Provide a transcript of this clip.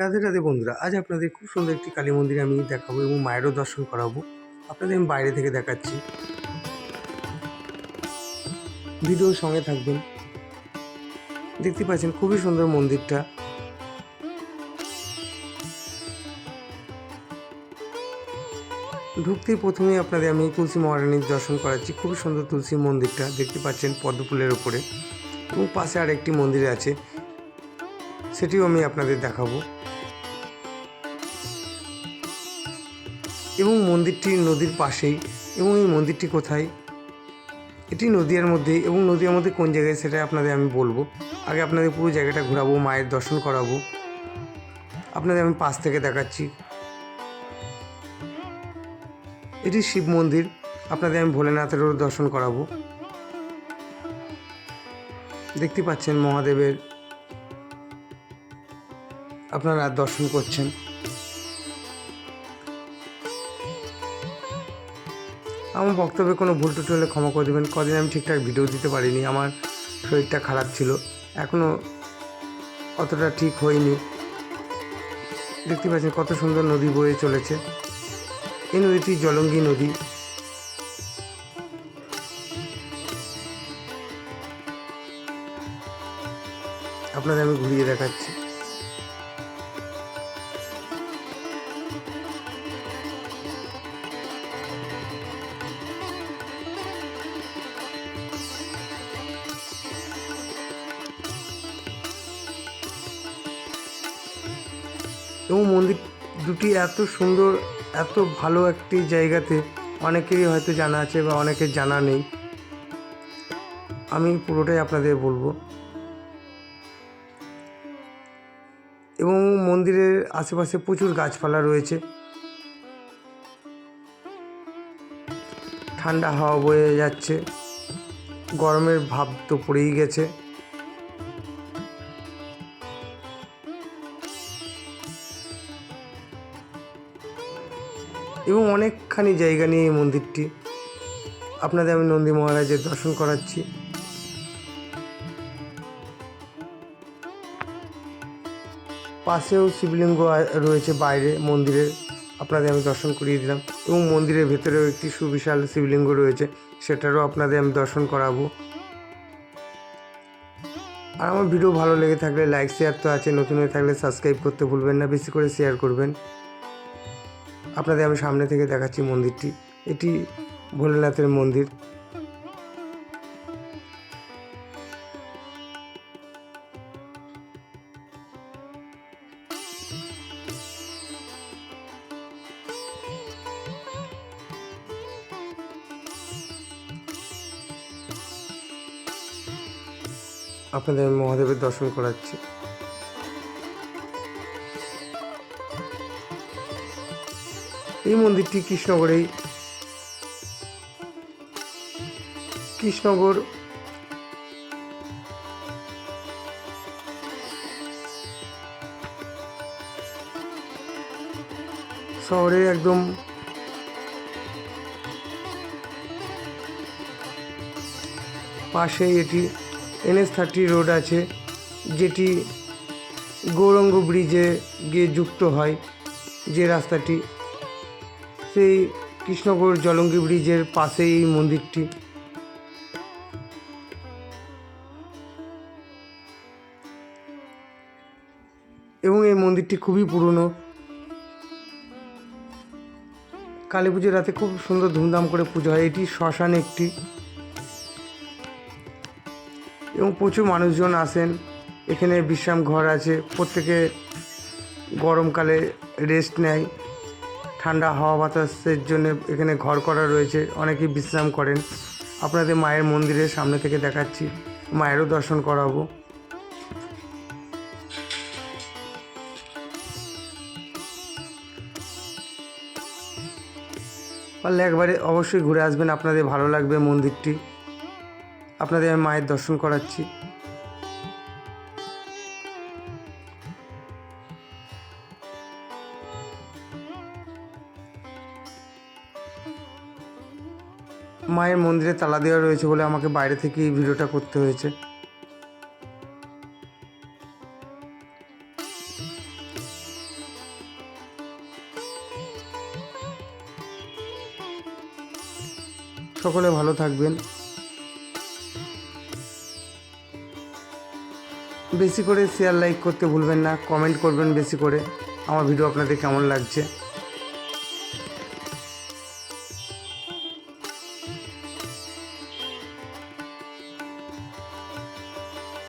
রাধে রাধে বন্ধুরা, আজ আপনাদের খুব সুন্দর একটি কালী মন্দির আমি দেখাবো এবং মায়েরও দর্শন করাবো। আপনাদের আমি বাইরে থেকে দেখাচ্ছি। ভিডিওর সঙ্গে থাকবেন। দেখতে পাচ্ছেন খুবই সুন্দর মন্দিরটা। ঢুকতেই প্রথমে আপনাদের আমি তুলসী মহারানীর দর্শন করাচ্ছি। খুবই সুন্দর তুলসী মন্দিরটা, দেখতে পাচ্ছেন পদ্মফুলের ওপরে এবং পাশে আরেকটি মন্দির আছে, সেটিও আমি আপনাদের দেখাবো। এবং মন্দিরটি নদীর পাশেই, এবং এই মন্দিরটি কোথায়? এটি নদীয়ার মধ্যে, এবং নদীয়ার মধ্যে কোন জায়গায় সেটা আপনাদের আমি বলব। আগে আপনাদের পুরো জায়গাটা ঘোরাবো, মায়ের দর্শন করাবো। আপনাদের আমি পাশ থেকে দেখাচ্ছি। এটি শিব মন্দির, আপনাদের আমি ভোলেনাথেরও দর্শন করাবো। দেখতে পাচ্ছেন মহাদেবের আপনারা দর্শন করছেন। আমার বক্তব্যে কোনো ভুল টুটি হলে ক্ষমা করে দেবেন। কদিন আমি ঠিকঠাক ভিডিও দিতে পারিনি, আমার শরীরটা খারাপ ছিল। এখনও অতটা ঠিক হয়নি। দেখতে পাচ্ছেন কত সুন্দর নদী বয়ে চলেছে। এই নদীটি জলঙ্গি নদী। আপনাদের আমি ঘুরিয়ে দেখাচ্ছি। এবং মন্দির দুটি এত সুন্দর, এত ভালো একটি জায়গাতে অনেকেরই হয়তো জানা আছে বা অনেকের জানা নেই। আমি পুরোটাই আপনাদের বলব। এবং মন্দিরের আশেপাশে প্রচুর গাছপালা রয়েছে। ঠান্ডা হাওয়া বয়ে যাচ্ছে। গরমের ভাব তো পড়েই গেছে। এবং অনেকখানি জায়গা নিয়ে এই মন্দিরটি। আপনাদের আমি নন্দী মহারাজের দর্শন করাচ্ছি। পাশেও শিবলিঙ্গ রয়েছে বাইরে মন্দিরের। আপনাদের আমি দর্শন করিয়ে দিলাম। এবং মন্দিরের ভেতরেও একটি সুবিশাল শিবলিঙ্গ রয়েছে, সেটারও আপনাদের আমি দর্শন করাবো। আর আমার ভিডিও ভালো লেগে থাকলে লাইক, শেয়ার তো আছে, নতুন হয়ে থাকলে সাবস্ক্রাইব করতে ভুলবেন না, বেশি করে শেয়ার করবেন। আপনাদের আমি সামনে থেকে দেখাচ্ছি মন্দিরটি। এটি ভোলেনাথের মন্দির। আপনাদের মহাদেবের দর্শন করাচ্ছি। এই মন্দিরটি কৃষ্ণগড়েই। কৃষ্ণগড়। শহরের একদম পাশে এটি এনএস থার্টি রোড আছে, যেটি গৌরঙ্গ ব্রিজে গিয়ে যুক্ত হয় যে রাস্তাটি। সেই কৃষ্ণগড় জলঙ্গি ব্রিজের পাশেই এই মন্দিরটি। এবং এই মন্দিরটি খুবই পুরনো। কালী পুজোর রাতে খুব সুন্দর ধুমধাম করে পুজো হয়। এটি শ্মশান একটি। এবং প্রচুর মানুষজন আসেন। এখানে বিশ্রাম ঘর আছে। প্রত্যেকে গরমকালে রেস্ট নেয়। ঠান্ডা হাওয়া বাতাসের জন্য এখানে ঘর করা রয়েছে। অনেকেই বিশ্রাম করেন। আপনাদের মায়ের মন্দিরের সামনে থেকে দেখাচ্ছি। মায়েরও দর্শন করাবো। পারলে একবারে অবশ্যই ঘুরে আসবেন। আপনাদের ভালো লাগবে মন্দিরটি। আপনাদের আমি মায়ের দর্শন করাচ্ছি। মায়ের মন্দিরে তালা দেওয়া রয়েছে বলে আমাকে বাইরে থেকে এই ভিডিওটা করতে হয়েছে। সকলে ভালো থাকবেন। বেশি করে শেয়ার লাইক করতে ভুলবেন না কমেন্ট করবেন বেশি করে। আমার ভিডিও আপনাদের কেমন লাগছে?